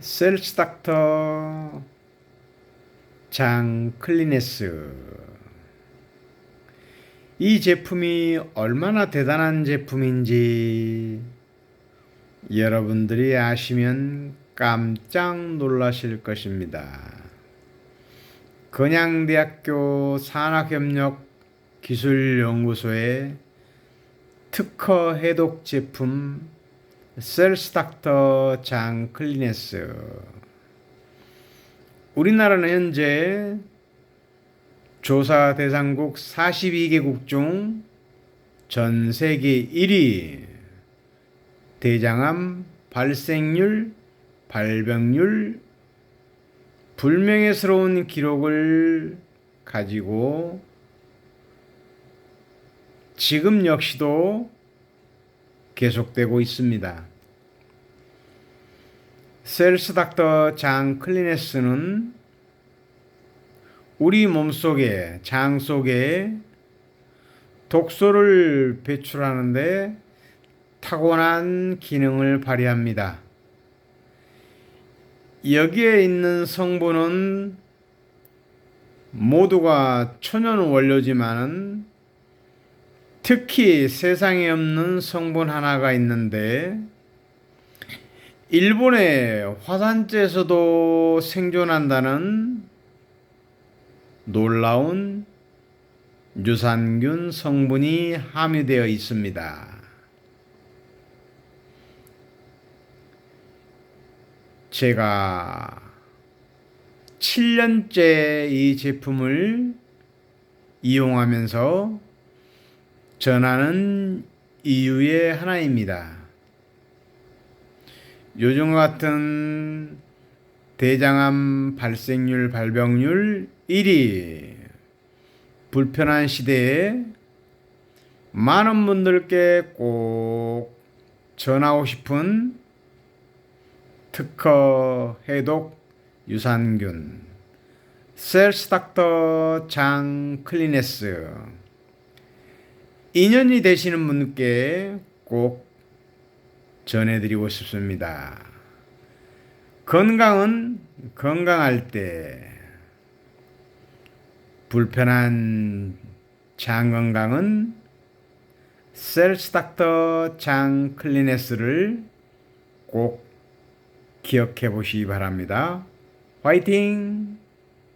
셀스 닥터 장 클리네스 이 제품이 얼마나 대단한 제품인지 여러분들이 아시면 깜짝 놀라실 것입니다. 건양대학교 산학협력 기술연구소의 특허 해독 제품 셀스 닥터 장 클리네스. 우리나라는 현재 조사 대상국 42개국 중 전 세계 1위. 대장암 발생률, 발병률 불명예스러운 기록을 가지고 지금 역시도 계속되고 있습니다. 셀스 닥터 장 클리네스는 우리 몸속에 장 속에 독소를 배출하는데 타고난 기능을 발휘합니다. 여기에 있는 성분은 모두가 천연 원료지만은 특히 세상에 없는 성분 하나가 있는데 일본의 화산재에서도 생존한다는 놀라운 유산균 성분이 함유되어 있습니다. 제가 7년째 이 제품을 이용하면서 전하는 이유의 하나입니다. 요즘 같은 대장암 발생률, 발병률 1위 불편한 시대에 많은 분들께 꼭 전하고 싶은 특허 해독 유산균 셀스 닥터 장 클리네스 인연이 되시는 분께 꼭 전해드리고 싶습니다. 건강은 건강할 때 불편한 장 건강은 셀스 닥터 장 클리네스를 꼭 기억해 보시기 바랍니다. 화이팅!